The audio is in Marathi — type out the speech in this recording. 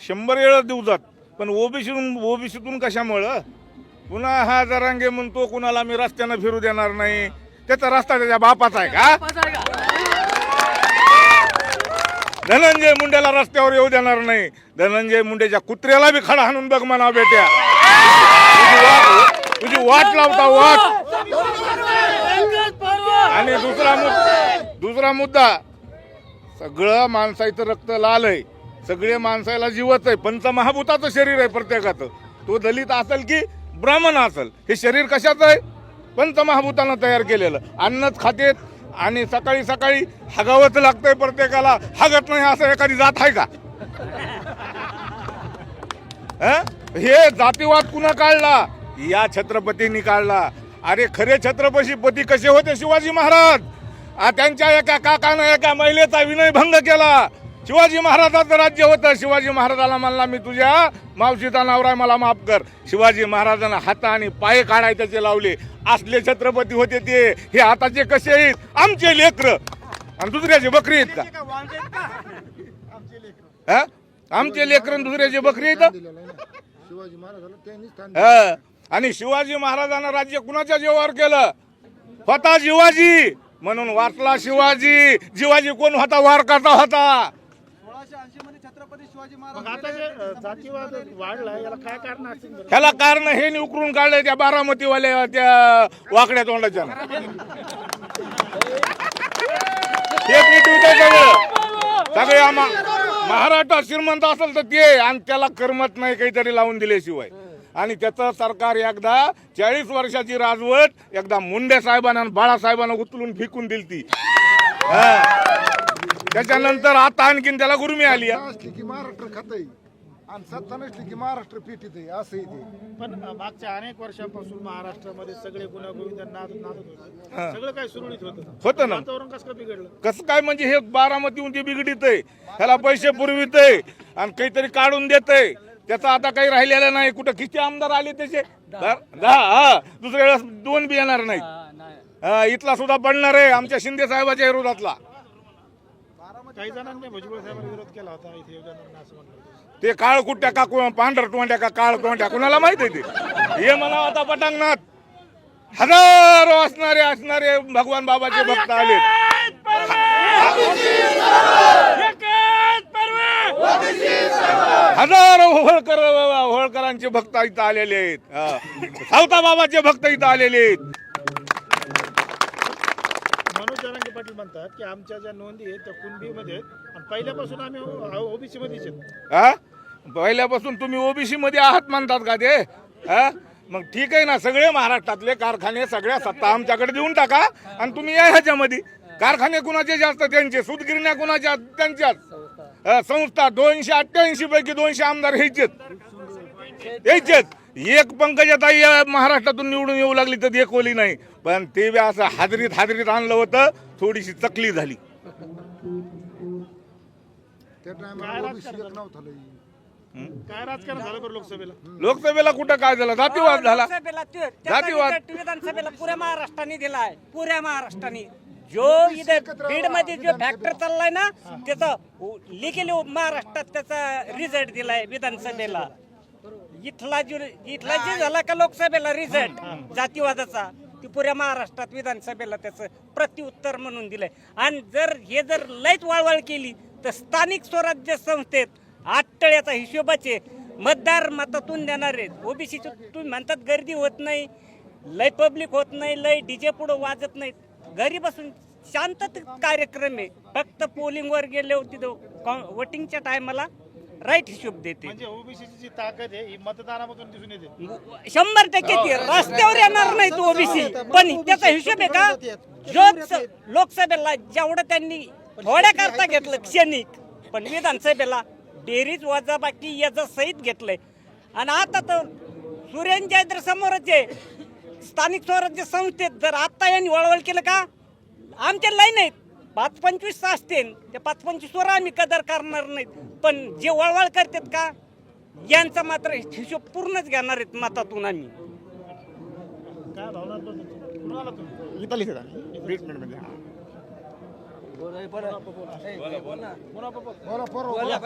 शंभर वेळा दिवसात पण ओबीसीतून ओबीसीतून कशामुळं? पुन्हा हा जरांगे म्हणतो कुणाला मी रस्त्यानं फिरू देणार नाही. त्याचा रस्ता त्याच्या बापाचा आहे का? धनंजय मुंडेला रस्त्यावर येऊ देणार नाही. धनंजय मुंडेच्या कुत्र्याला बी खडा हाणून बघ म्हणा बेट्या. तुझी वाट तुझी वाट लावता वाट. आणि दुसरा मुद्दा दुसरा मुद्दा सगळं माणसाचं रक्त लाल आहे सगळे माणसाला जीवच आहे. पंचमहाभूताचं शरीर आहे प्रत्येकाचं. तो दलित असेल की ब्राह्मण असेल हे शरीर कशाचं आहे? पंचमहाभूतानं तयार केलेलं. अन्नच खातेत आणि सकाळी सकाळी हगावंच लागतंय प्रत्येकाला. हगत नाही असं एखादी जात आहे का? हे? जातीवाद कुणा काढला? या छत्रपतींनी काढला. अरे खरे छत्रपती पती कसे होते शिवाजी महाराज? त्यांच्या एका काकानं एका महिलेचा विनयभंग केला. शिवाजी महाराजाचं राज्य होतं. शिवाजी महाराजाला म्हणला मी तुझ्या मावशीचा नवराय मला माफ कर. शिवाजी महाराजांना हात आणि पाय काढायचे लावले. असले छत्रपती होते ते. हे आताचे कसे आहेत? आमचे लेकर. आणि दुसऱ्याचे बकरी आहेत का? हा? आमचे लेकर दुसऱ्याचे बकरी आहेत? हा. आणि शिवाजी महाराजांना राज्य कुणाच्या जीवावर केलं? स्वतः शिवाजी. म्हणून वाचला शिवाजी. शिवाजी कोण होता? वार करता होता सोळाशे ऐंशी मध्ये छत्रपती शिवाजी मग महाराज आता जे अ, जातीवाद वाढला याला काय कारण बरं? ह्याला कारण हे नी उकरून काढले त्या बारामतीवाल्या त्या वाकड्या तोंडाच्या. पिटविते सगळं सगळे आम्हा महाराष्ट्रात श्रीमंत असेल तर ते आणि त्याला करमत नाही काहीतरी लावून दिल्याशिवाय. आणि त्याचं सरकार एकदा चाळीस वर्षाची राजवट एकदा मुंडे साहेबांना आणि बाळासाहेबांना उचलून फेकून दिली ती त्याच्यानंतर आता आणखीन त्याला गुरुमी आली. असली की महाराष्ट्र आणि सत्ता नसली की महाराष्ट्र पिटीत आहे असं पण मागच्या अनेक वर्षांपासून महाराष्ट्रामध्ये सगळे गुन्हा नाद नादत होते. सगळं काय सुरळीत होतं. होतं ना. वातावरण कसं काय बिघडलं? कसं काय म्हणजे हे बारामतीहून ते बिघडित आहे ह्याला पैसे पुरवित आहे आणि काहीतरी काढून देत आहे त्याचं आता काही राहिलेलं नाही. कुठं किती आमदार आले त्याचे? दहा. हा. दुसऱ्या वेळेस दोन बी येणार नाही. हा, इथला सुद्धा पडणार आहे आमच्या शिंदे साहेबाच्या विरोधातला. काही जणांनी भुजबळ साहेबांना विरोध केला होता इथे असं म्हणलं ते काळ कुट्ट्या का को- पांढर टोंड्या का काळ टोंड्या कुणाला माहीत आहे ते? हे म्हणा आता पटांगणात. हजारो असणारे असणारे भगवान बाबाचे भक्त आले. हजारो होळकर होळकरांचे भक्त इथं आलेले आहेत. सावता बाबाचे भक्त इथं आलेले आहेत. म्हणतात की आमच्या ज्या नोंदी आहेत त्या कुणबीमध्ये आहेत. आणि पहिल्यापासून आम्ही ओबीसी मध्येच आहेत. हा? पहिल्यापासून तुम्ही ओबीसी मध्ये आहात म्हणतात का ते? हा? मग ठीक आहे ना सगळे महाराष्ट्रातले कारखाने सगळ्या सत्ता आमच्याकडे देऊन टाका आणि तुम्ही या ह्याच्यामध्ये. कारखाने कुणाचे जास्त त्यांचे सुतगिरण्या कुणाच्या त्यांच्याच संस्था दोनशे अठ्ठ्याऐंशी पैकी दोनशे आमदार ह्याचेच ह्याचेच एक पंकजाताई या महाराष्ट्रातून निवडून येऊ लागली तर एक ओली नाही. पण ते बी असं हाजरीत हाजरीत आणलं होतं थोडीशी चकली झाली. काय राजकारण बरं लोकसभेला? लोकसभेला कुठं काय झालं? जातीवाद झाला. लोकसभेला त्यो- त्याचा जातीवाद. विधानसभेला पुऱ्या महाराष्ट्राने दिलाय. पुऱ्या महाराष्ट्राने. जो इथे बीडमध्ये जो फॅक्टर चाललाय ना त्याचा लिगली महाराष्ट्रात त्याचा रिझल्ट दिलाय विधानसभेला. इथला जो इथला जे झाला का लोकसभेला रिझल्ट जातीवादाचा ती पुऱ्या महाराष्ट्रात विधानसभेला त्याचं प्रत्युत्तर म्हणून दिलंय. आणि जर हे जर लयच वळवळ केली तर स्थानिक स्वराज्य संस्थेत आठटळ्याचा हिशोबाचे मतदार मतातून देणार आहेत. ओबीसी तुम्ही म्हणतात गर्दी होत नाही लय पब्लिक होत नाही लय डीजे पुढं वाजत नाहीत. घरी बसून शांतत कार्यक्रम आहे. फक्त पोलिंगवर गेले होते वोटिंगच्या टायमाला राईट हिशोब देते. म्हणजे ओबीसीची जी ताकद आहे ही मतदानामधून दिसून येते. शंभर टक्के ती रस्त्यावर येणार नाही तो ओबीसी. पण त्याचा हिशोब आहे का? जो लोकसभेला जेवढं त्यांनी थोड्या करता घेतलं क्षणिक पण विधानसभेला बेरीज वजाबाकी याचं सहित घेतलंय. आणि आता तर सूर्यंच्या जर समोरच आहे. स्थानिक स्वराज्य संस्थेत जर आता यांनी वळवळ केलं का? आमच्या लाईन आहेत. पाच पंचवीस असतील ते पाच पंचवीस वर आम्ही कदर करणार नाहीत. पण जे वळवळ करतात का यांचा मात्र हिशोब पूर्णच घेणार आहेत मतातून आम्ही. काय भावना बोला.